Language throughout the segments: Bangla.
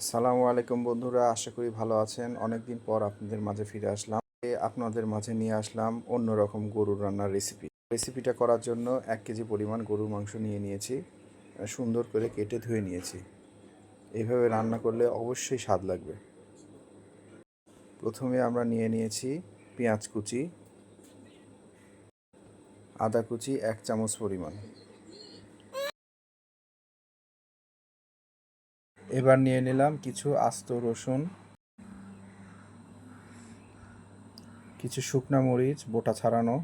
আসসালামু আলাইকুম বন্ধুরা, আশা করি ভালো আছেন। অনেক দিন পর আপনাদের মাঝে ফিরে আসলাম। আপনাদের মাঝে নিয়ে আসলাম অন্যরকম গরুর রান্নার রেসিপি রেসিপিটা করার জন্য এক কেজি পরিমাণ গরুর মাংস নিয়ে নিয়েছি সুন্দর করে কেটে ধুয়ে নিয়েছি। এইভাবে রান্না করলে অবশ্যই স্বাদ লাগবে। প্রথমে আমরা নিয়ে নিয়েছি পেঁয়াজ কুচি, আদা কুচি এক চামচ পরিমাণ। এবার নিয়ে নিলাম কিছু আস্ত রসুন, কিছু শুকনা মরিচ, বোটা ছাড়ানো,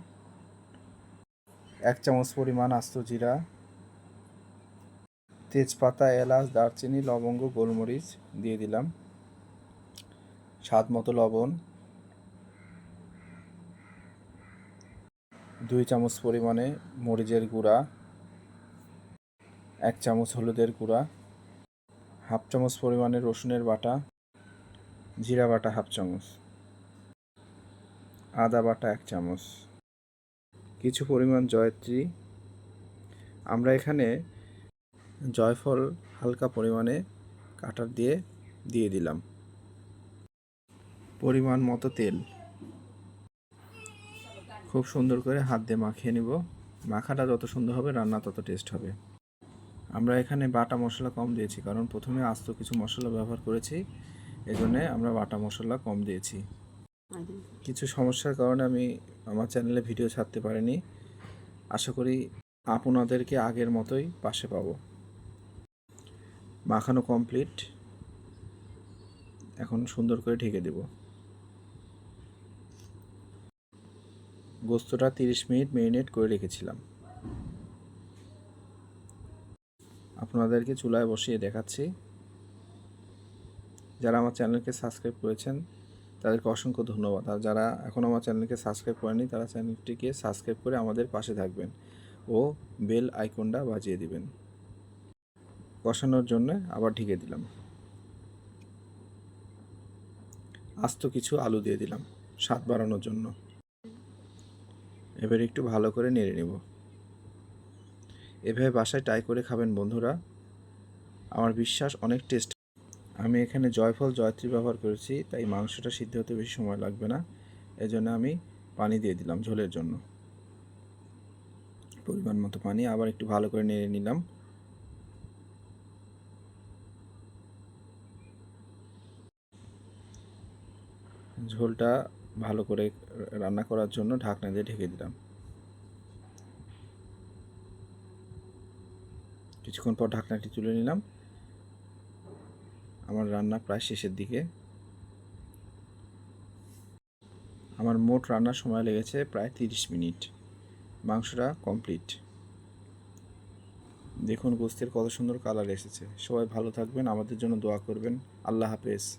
এক চামচ পরিমাণ আস্ত জিরা, তেজপাতা, এলাচ, দারচিনি, লবঙ্গ, গোলমরিচ দিয়ে দিলাম। স্বাদ মতো লবণ, দুই চামচ পরিমাণে মরিচের গুঁড়া, এক চামচ হলুদের গুঁড়া হাফ চামচ পরিমাণে রসুনের বাটা, জিরা বাটা হাফ চামচ, আদা বাটা এক চামচ, কিছু পরিমাণ জয়ত্রী। আমরা এখানে জয়ফল হালকা পরিমাণে কাটার দিয়ে দিয়ে দিলাম। পরিমাণ মতো তেল। খুব সুন্দর করে হাত দিয়ে মাখিয়ে নিব। মাখাটা যত সুন্দর হবে, রান্না তত টেস্ট হবে। আমরা এখানে বাটা মশলা কম দিয়েছি, কারণ প্রথমে আস্ত কিছু মশলা ব্যবহার করেছি, এজন্যে আমরা বাটা মশলা কম দিয়েছি। কিছু সমস্যার কারণে আমি আমার চ্যানেলে ভিডিও ছাড়তে পারিনি। আশা করি আপনাদেরকে আগের মতোই পাশে পাবো। মাখানো কমপ্লিট এখন সুন্দর করে ঢেকে দেব। গোস্তটা তিরিশ মিনিট মেরিনেট করে রেখেছিলাম। আপনাদেরকে চুলায় বসিয়ে দেখাচ্ছি। যারা আমার চ্যানেলকে সাবস্ক্রাইব করেছেন, তাদেরকে অসংখ্য ধন্যবাদ। আর যারা এখন আমার চ্যানেলকে সাবস্ক্রাইব করেনি তারা চ্যানেলটিকে সাবস্ক্রাইব করে আমাদের পাশে থাকবেন ও বেল আইকনটা বাজিয়ে দিবেন। কষানোর জন্য আবার ঢেকে দিলাম। আস্ত কিছু আলু দিয়ে দিলাম স্বাদ বাড়ানোর জন্য। এবার একটু ভালো করে নেড়ে নেব। এভাবে বাসায় ট্রাই করে খাবেন বন্ধুরা। আমার বিশ্বাস অনেক টেস্ট আমি এখানে জয়ফল, জয়ত্রী ব্যবহার করেছি, তাই মাংসটা সিদ্ধ হতে বেশি সময় লাগবে না। এজন্য আমি পানি দিয়ে দিলাম ঝোলের জন্য। পরিমাণ মতো পানি, আবার একটু ভালো করে নেড়ে নিলাম। ঝোলটা ভালো করে রান্না করার জন্য ঢাকনা দিয়ে ঢেকে দিলাম। কিছুক্ষণ পর ঢাকনাটি তুলে নিলাম। আমার রান্না প্রায় শেষের দিকে। আমার মোট রান্নার সময় লেগেছে প্রায় তিরিশ মিনিট। মাংসটা কমপ্লিট। দেখুন, গোস্তের কত সুন্দর কালার এসেছে। সবাই ভালো থাকবেন, আমাদের জন্য দোয়া করবেন। আল্লাহ হাফেজ।